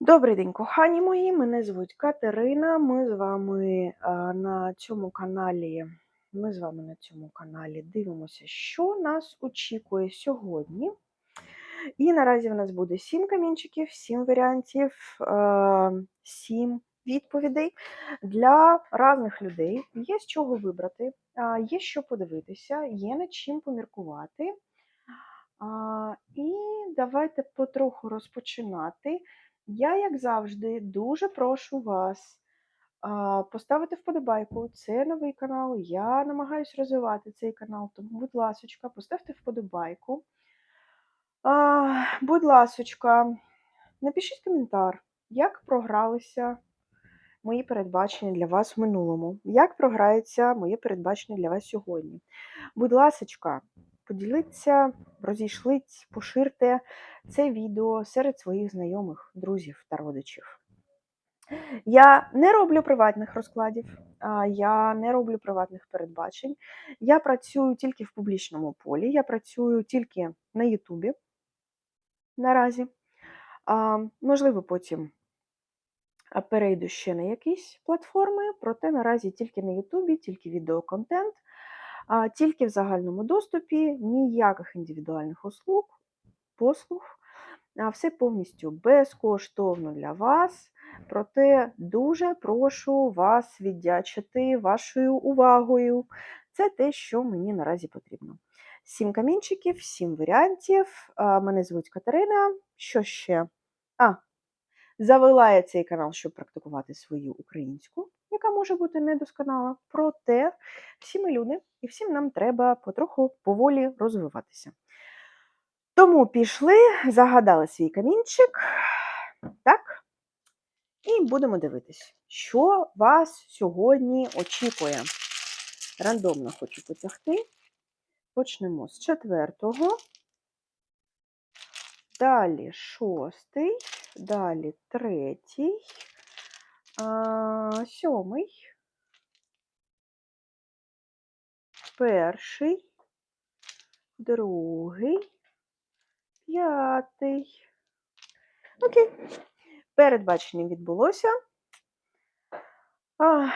Добрий день, кохані мої. Мене звуть Катерина. Ми з вами на цьому каналі. Ми з вами на цьому каналі дивимося, що нас очікує сьогодні. І наразі в нас буде сім камінчиків, сім варіантів, е, сім відповідей для різних людей. Є з чого вибрати, є що подивитися, є над чим поміркувати. І давайте потроху розпочинати. Я, як завжди, дуже прошу вас поставити вподобайку. Це новий канал. Я намагаюся розвивати цей канал, тому, будь ласочка, поставте вподобайку. Будь ласочка, напишіть коментар, як програлися мої передбачення для вас в минулому, як програється моє передбачення для вас сьогодні. Будь ласочка, поділіться, розійшліть, поширте це відео серед своїх знайомих, друзів та родичів. Я не роблю приватних розкладів, я не роблю приватних передбачень. Я працюю тільки в публічному полі, я працюю тільки на Ютубі наразі. Можливо, потім перейду ще на якісь платформи, проте наразі тільки на Ютубі, тільки відеоконтент, тільки в загальному доступі, ніяких індивідуальних услуг, послуг. Все повністю безкоштовно для вас. Проте дуже прошу вас віддячити вашою увагою. Це те, що мені наразі потрібно. Сім камінчиків, сім варіантів. Мене звуть Катерина. Що ще? А, завела я цей канал, щоб практикувати свою українську, яка може бути недосконала. Проте всі ми люди, і всім нам треба потроху поволі розвиватися. Тому пішли, загадали свій камінчик. Так. І будемо дивитись, що вас сьогодні очікує. Рандомно хочу потягти. Почнемо з четвертого. Далі шостий, далі третій, сьомий, перший, другий, п'ятий. Окей. Передбачення відбулося. А,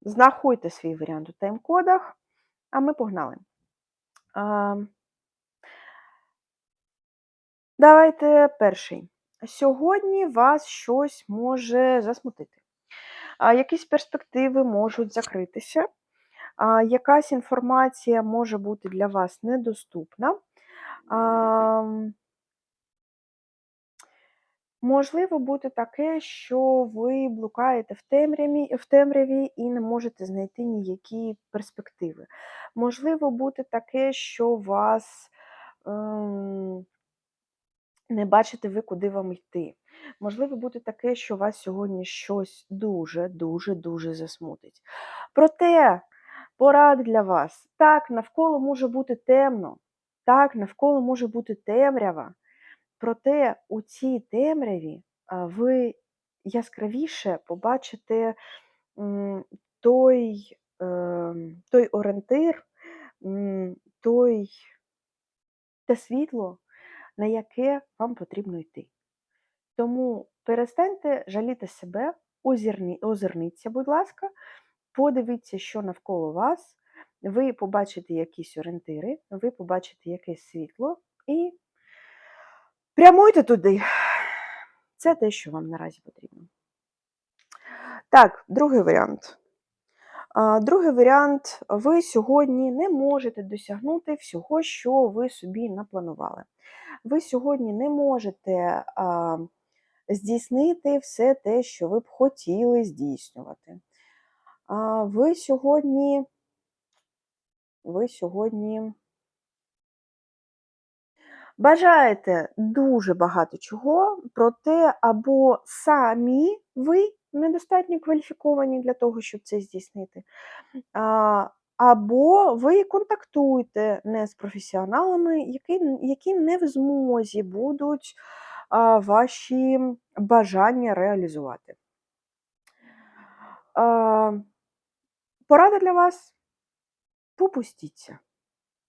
Знаходьте свій варіант у тайм-кодах, а ми погнали. А, Давайте перший. Сьогодні вас щось може засмутити. Якісь перспективи можуть закритися, якась інформація може бути для вас недоступна. Можливо бути таке, що ви блукаєте в темряві, в темряві і не можете знайти ніякі перспективи. Можливо бути таке, що вас ем, не бачите ви, куди вам йти. Можливо бути таке, що вас сьогодні щось дуже-дуже-дуже засмутить. Проте порад для вас. Так, навколо може бути темно, так, навколо може бути темрява. Проте у цій темряві ви яскравіше побачите той ем, той орієнтир, той, те світло, на яке вам потрібно йти. Тому перестаньте жаліти себе, озирні, озирніться, будь ласка, подивіться, що навколо вас, ви побачите якісь орієнтири, ви побачите якесь світло і Прямуйте туди. Це те, що вам наразі потрібно. Так, другий варіант. Другий варіант, ви сьогодні не можете досягнути всього, що ви собі напланували. Ви сьогодні не можете а, здійснити все те, що ви б хотіли здійснювати. А, Ви сьогодні, ви сьогодні Бажаєте дуже багато чого, проте або самі ви недостатньо кваліфіковані для того, щоб це здійснити, або ви контактуєте не з професіоналами, які які не в змозі будуть ваші бажання реалізувати. Порада для вас попустіться.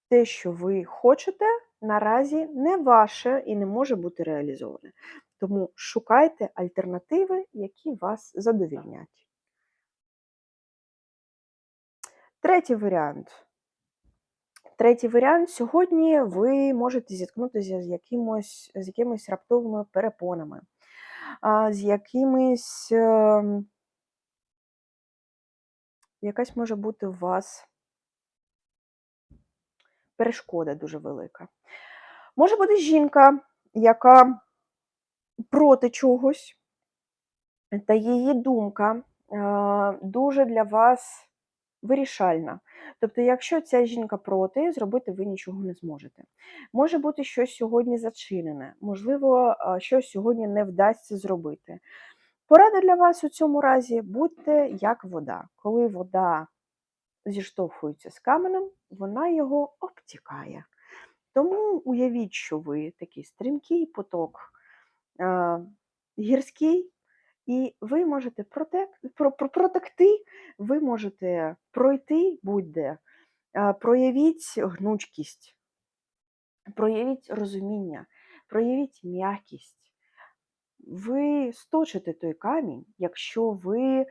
Те, що ви хочете, наразі не ваше і не може бути реалізоване. Тому шукайте альтернативи, які вас задовільнять. Третій варіант. Третій варіант. Сьогодні ви можете зіткнутися з якимось, з якимись раптовими перепонами, з якимись. Ем, якась може бути у вас перешкода дуже велика. Може бути жінка, яка проти чогось, та її думка дуже для вас вирішальна. Тобто, якщо ця жінка проти, зробити ви нічого не зможете. Може бути щось сьогодні зачинене, можливо, щось сьогодні не вдасться зробити. Порада для вас у цьому разі будьте як вода. Коли вода зіштовхується з каменем, вона його обтікає. Тому уявіть, що ви такий стрімкий поток, гірський, і ви можете протек, про, про, протекти, ви можете пройти будь-де, проявіть гнучкість, проявіть розуміння, проявіть м'якість. Ви сточите той камінь, якщо ви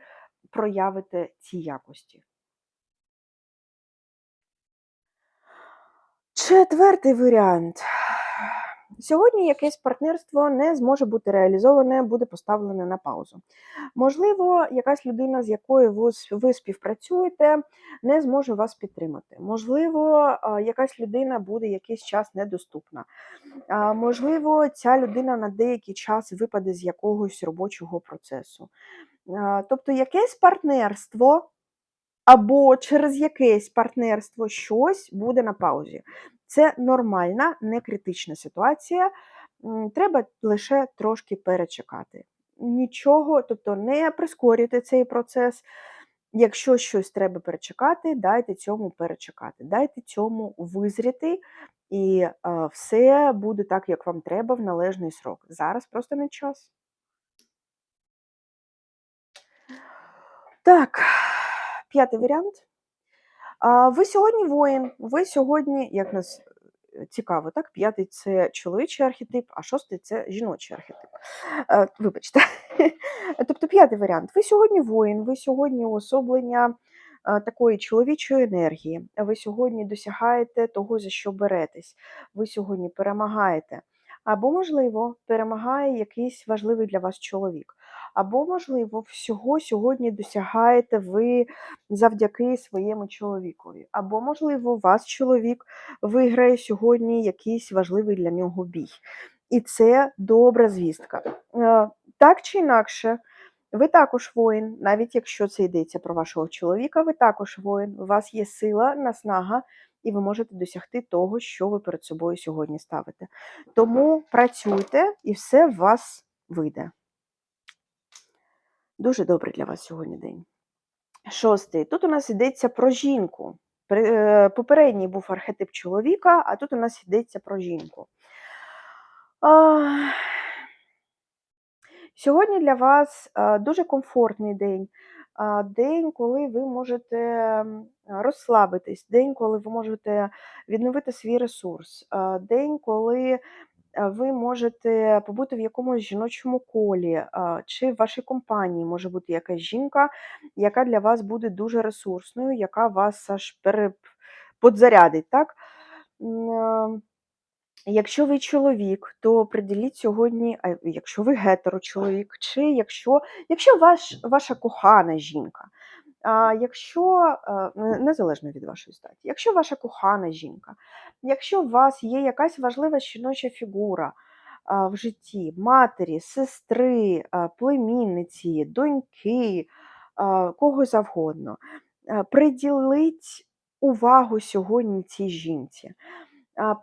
проявите ці якості. Четвертий варіант. Сьогодні якесь партнерство не зможе бути реалізоване, буде поставлене на паузу. Можливо, якась людина, з якою ви співпрацюєте, не зможе вас підтримати. Можливо, якась людина буде якийсь час недоступна. Можливо, ця людина на деякий час випаде з якогось робочого процесу. Тобто, якесь партнерство. Або через якесь партнерство щось буде на паузі. Це нормальна, не критична ситуація. Треба лише трошки перечекати. Нічого, тобто не прискорюйте цей процес. Якщо щось треба перечекати, дайте цьому перечекати, дайте цьому визріти, і е, все буде так, як вам треба, в належний срок. Зараз просто не час. Так, п'ятий варіант. Ви сьогодні воїн, ви сьогодні, як нас е, цікаво, так? П'ятий це чоловічий архетип, а шостий це жіночий архетип. Е, вибачте. Тобто п'ятий варіант. Ви сьогодні воїн, ви сьогодні уособлення е, такої чоловічої енергії, ви сьогодні досягаєте того, за що беретесь, ви сьогодні перемагаєте. Або, можливо, перемагає якийсь важливий для вас чоловік. Або, можливо, всього сьогодні досягаєте ви завдяки своєму чоловікові. Або, можливо, вас чоловік виграє сьогодні якийсь важливий для нього бій. І це добра звістка. Е, так чи інакше, ви також воїн, навіть якщо це йдеться про вашого чоловіка, ви також воїн, у вас є сила, наснага, і ви можете досягти того, що ви перед собою сьогодні ставите. Тому працюйте і все в вас вийде. Дуже добрий для вас сьогодні день. Шостий. Тут у нас йдеться про жінку. Е, попередній був архетип чоловіка, а тут у нас йдеться про жінку. Сьогодні для вас е, дуже комфортний день. День, коли ви можете розслабитись, день, коли ви можете відновити свій ресурс, день, коли ви можете побути в якомусь жіночому колі, чи в вашій компанії може бути якась жінка, яка для вас буде дуже ресурсною, яка вас аж переподзарядить. так? Якщо ви чоловік, то приділіть сьогодні, а якщо ви гетерочоловік, чи якщо якщо ваш, ваша кохана жінка, Якщо незалежно від вашої статі, якщо ваша кохана жінка, якщо у вас є якась важлива жіноча фігура в житті матері, сестри, племінниці, доньки, кого завгодно, приділіть увагу сьогодні цій жінці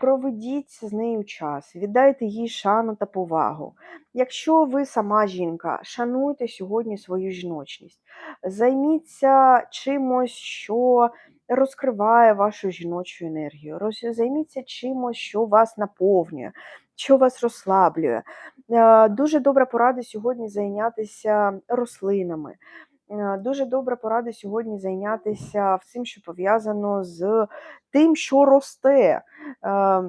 проведіть з нею час, віддайте їй шану та повагу. Якщо ви сама жінка, шануйте сьогодні свою жіночність, займіться чимось, що розкриває вашу жіночу енергію, займіться чимось, що вас наповнює, що вас розслаблює. Дуже добра порада сьогодні зайнятися рослинами. Е, дуже добра порада сьогодні зайнятися всім, що пов'язано з тим, що росте. Е,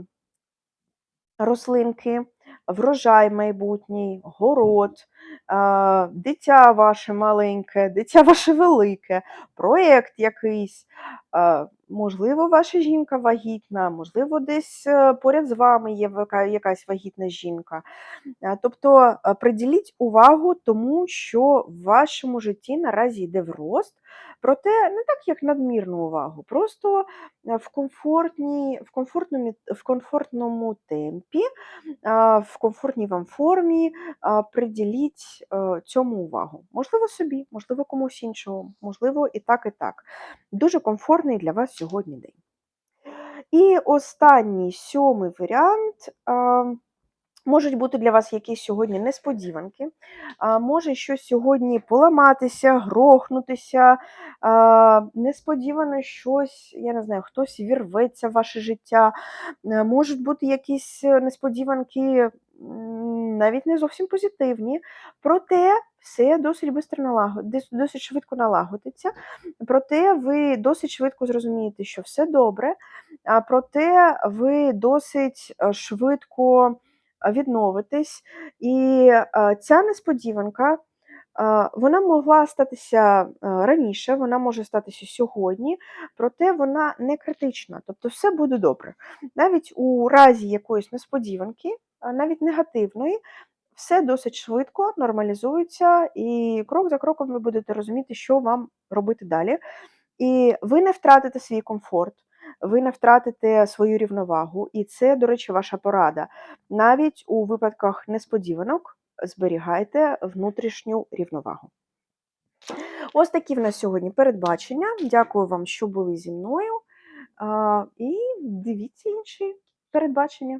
рослинки, врожай майбутній, город, дитя ваше маленьке, дитя ваше велике, проєкт якийсь. А, Можливо, ваша жінка вагітна, можливо, десь е, поряд з вами є якась вагітна жінка. Тобто е, приділіть увагу тому, що в вашому житті наразі йде в рост, проте не так, як надмірну увагу, просто е, в, в, комфортному, в комфортному темпі, в комфортній вам формі приділіть е, цьому увагу. Можливо, собі, можливо, комусь іншому, можливо, і так, і так. Дуже комфортний для вас сьогодні день. І останній сьомий варіант. Можуть бути для вас якісь сьогодні несподіванки, може щось сьогодні поламатися, грохнутися, несподівано щось, я не знаю, хтось вірветься в ваше життя. Е, Можуть бути якісь е, несподіванки, навіть не зовсім позитивні, проте все досить бистро налагод... дос- досить швидко налагодиться. Проте ви досить швидко зрозумієте, що все добре, а проте ви досить е, швидко а, відновитись. І ця несподіванка. Вона могла статися раніше, вона може статися сьогодні, проте вона не критична, тобто все буде добре. Навіть у разі якоїсь несподіванки, навіть негативної, все досить швидко нормалізується, і крок за кроком ви будете розуміти, що вам робити далі. І ви не втратите свій комфорт, ви не втратите свою рівновагу. І це, до речі, ваша порада. Навіть у випадках несподіванок зберігайте внутрішню рівновагу. Ось такі в нас сьогодні передбачення. Дякую вам, що були зі мною. І дивіться інші передбачення.